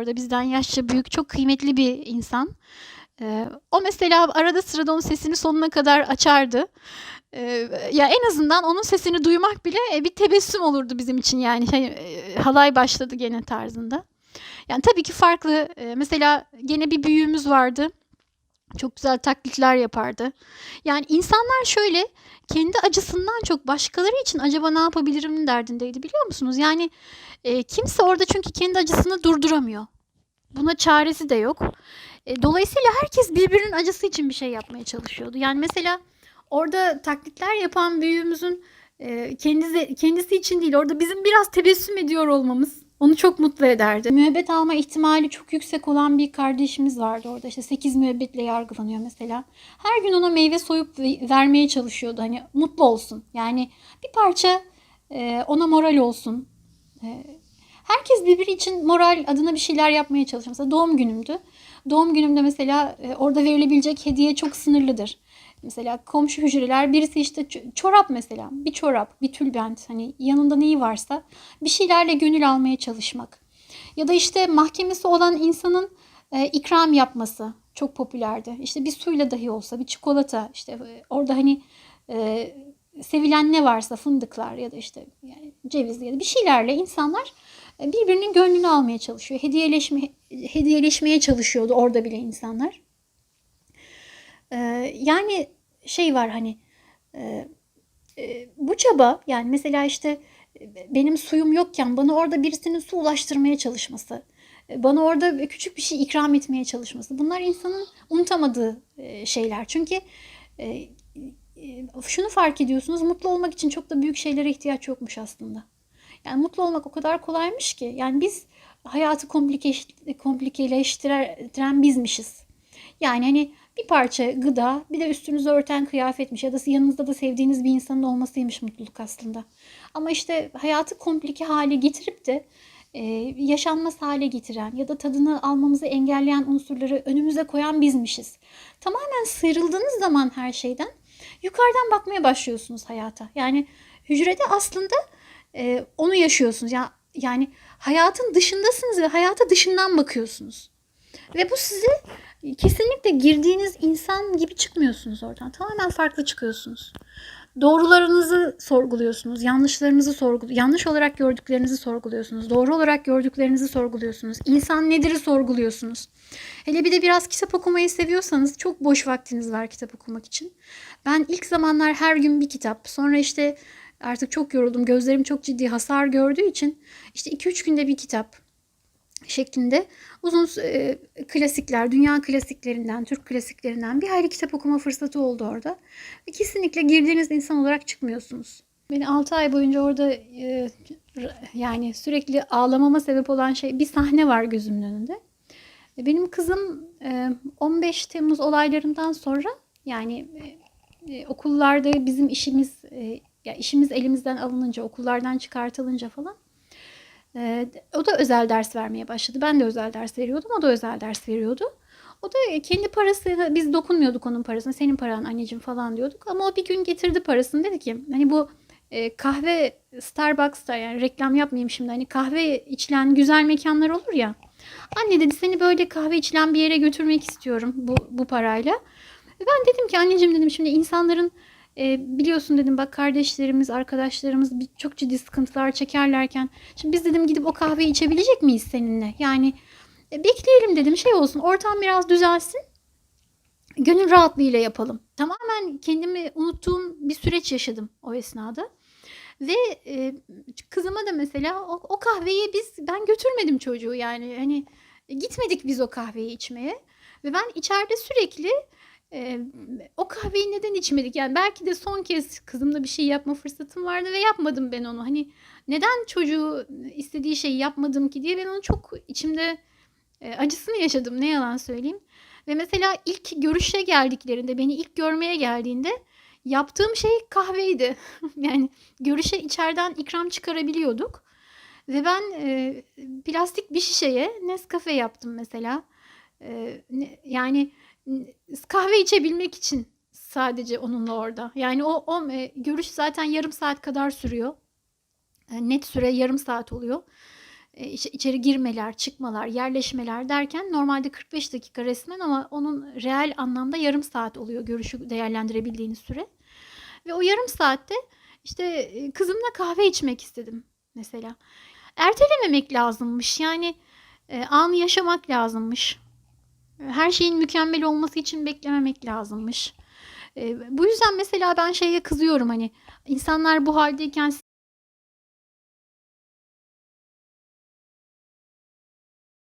orada. Bizden yaşça büyük, çok kıymetli bir insan. Eee, o mesela arada sırada onun sesini sonuna kadar açardı. Eee, ya, en azından onun sesini duymak bile, eee, bir tebessüm olurdu bizim için yani. Hani, halay başladı gene tarzında. Yani, tabii ki farklı. Eee, mesela gene bir büyüğümüz vardı. Çok güzel taklitler yapardı. Yani, insanlar şöyle, kendi acısından çok başkaları için acaba ne yapabilirim derdindeydi, biliyor musunuz? Yani, eee, kimse orada çünkü kendi acısını durduramıyor. Buna çaresi de yok. Eee, dolayısıyla herkes birbirinin acısı için bir şey yapmaya çalışıyordu. Yani, mesela orada taklitler yapan büyüğümüzün, eee, kendisi kendisi için değil, orada bizim biraz tebessüm ediyor olmamız onu çok mutlu ederdi. Müebbet alma ihtimali çok yüksek olan bir kardeşimiz vardı orada. İşte 8 müebbetle yargılanıyor mesela. Her gün ona meyve soyup ve vermeye çalışıyordu. Hani mutlu olsun. Yani bir parça eee, ona moral olsun. Eee, herkes birbiri için moral adına bir şeyler yapmaya çalışıyor. Mesela doğum günümdü. Doğum günümde mesela eee, orada verilebilecek hediye çok sınırlıdır. Mesela komşu hücreler birisi işte çorap mesela bir çorap bir tülbent hani yanında neyi varsa bir şeylerle gönül almaya çalışmak. Ya da işte mahkemesi olan insanın e, ikram yapması çok popülerdi. İşte bir suyla dahi olsa bir çikolata işte e, orada hani e, sevilen ne varsa fındıklar ya da işte yani ceviz ya da bir şeylerle insanlar e, birbirinin gönlünü almaya çalışıyor. Hediyeleşme, hediyeleşmeye çalışıyordu orada bile insanlar. Ee, yani şey var hani e, e, bu çaba yani mesela işte e, benim suyum yokken bana orada birisinin su ulaştırmaya çalışması, e, bana orada küçük bir şey ikram etmeye çalışması. Bunlar insanın unutamadığı e, şeyler. Çünkü e, e, şunu fark ediyorsunuz mutlu olmak için çok da büyük şeylere ihtiyaç yokmuş aslında. Yani mutlu olmak o kadar kolaymış ki. Yani biz hayatı komplike, komplikeleştiren bizmişiz. Yani hani bir parça gıda, bir de üstünüzü örten kıyafetmiş ya da yanınızda da sevdiğiniz bir insanın olmasıymış mutluluk aslında. Ama işte hayatı komplike hale getirip de e, yaşanmaz hale getiren ya da tadını almamızı engelleyen unsurları önümüze koyan bizmişiz. Tamamen sıyrıldığınız zaman her şeyden yukarıdan bakmaya başlıyorsunuz hayata. Yani hücrede aslında e, onu yaşıyorsunuz. Ya, yani hayatın dışındasınız ve hayata dışından bakıyorsunuz. Ve bu sizi kesinlikle girdiğiniz insan gibi çıkmıyorsunuz oradan. Tamamen farklı çıkıyorsunuz. Doğrularınızı sorguluyorsunuz, yanlışlarınızı sorguluyorsunuz, yanlış olarak gördüklerinizi sorguluyorsunuz, doğru olarak gördüklerinizi sorguluyorsunuz. İnsan nedir'i sorguluyorsunuz. Hele bir de biraz kitap okumayı seviyorsanız çok boş vaktiniz var kitap okumak için. Ben ilk zamanlar her gün bir kitap, sonra işte artık çok yoruldum, gözlerim çok ciddi hasar gördüğü için işte 2-3 günde bir kitap şeklinde uzun e, klasikler, dünya klasiklerinden, Türk klasiklerinden bir hayli kitap okuma fırsatı oldu orada. Ve kesinlikle girdiğiniz insan olarak çıkmıyorsunuz. Beni 6 ay boyunca orada e, yani sürekli ağlamama sebep olan şey bir sahne var gözümün önünde. E, Benim kızım e, 15 Temmuz olaylarından sonra yani e, e, okullarda bizim işimiz e, ya işimiz elimizden alınınca, okullardan çıkartılınca falan ee, o da özel ders vermeye başladı. Ben de özel ders veriyordum. O da özel ders veriyordu. O da kendi parasıyla biz dokunmuyorduk onun parasına. Senin paran anneciğim falan diyorduk. Ama o bir gün getirdi parasını. Dedi ki hani bu e, kahve Starbucks'ta yani reklam yapmayayım şimdi. Hani kahve içilen güzel mekanlar olur ya. Anne dedi seni böyle kahve içilen bir yere götürmek istiyorum bu, bu parayla. Ve ben dedim ki anneciğim dedim şimdi insanların e, biliyorsun dedim bak kardeşlerimiz, arkadaşlarımız çok ciddi sıkıntılar çekerlerken şimdi biz dedim gidip o kahveyi içebilecek miyiz seninle? Yani e, bekleyelim dedim şey olsun ortam biraz düzelsin. Gönül rahatlığıyla yapalım. Tamamen kendimi unuttuğum bir süreç yaşadım o esnada. Ve e, kızıma da mesela o, o kahveyi biz ben götürmedim çocuğu yani hani gitmedik biz o kahveyi içmeye. Ve ben içeride sürekli Eee, o kahveyi neden içmedik? Yani belki de son kez kızımla bir şey yapma fırsatım vardı ve yapmadım ben onu. Hani neden çocuğu istediği şeyi yapmadım ki diye ben onu çok içimde e, acısını yaşadım. Ne yalan söyleyeyim. Ve mesela ilk görüşe geldiklerinde, beni ilk görmeye geldiğinde yaptığım şey kahveydi. yani görüşe içeriden ikram çıkarabiliyorduk. Ve ben e, plastik bir şişeye Nescafe yaptım mesela. E, ne- yani kahve içebilmek için sadece onunla orada. Yani o, o e, görüş zaten yarım saat kadar sürüyor. E, net süre yarım saat oluyor. e, içeri girmeler, çıkmalar, yerleşmeler derken normalde 45 dakika resmen ama onun reel anlamda yarım saat oluyor görüşü değerlendirebildiğiniz süre. Ve o yarım saatte işte kızımla kahve içmek istedim mesela. Ertelememek lazımmış. Yani anı yaşamak lazımmış. Her şeyin mükemmel olması için beklememek lazımmış. E, bu yüzden mesela ben şeye kızıyorum hani insanlar bu haldeyken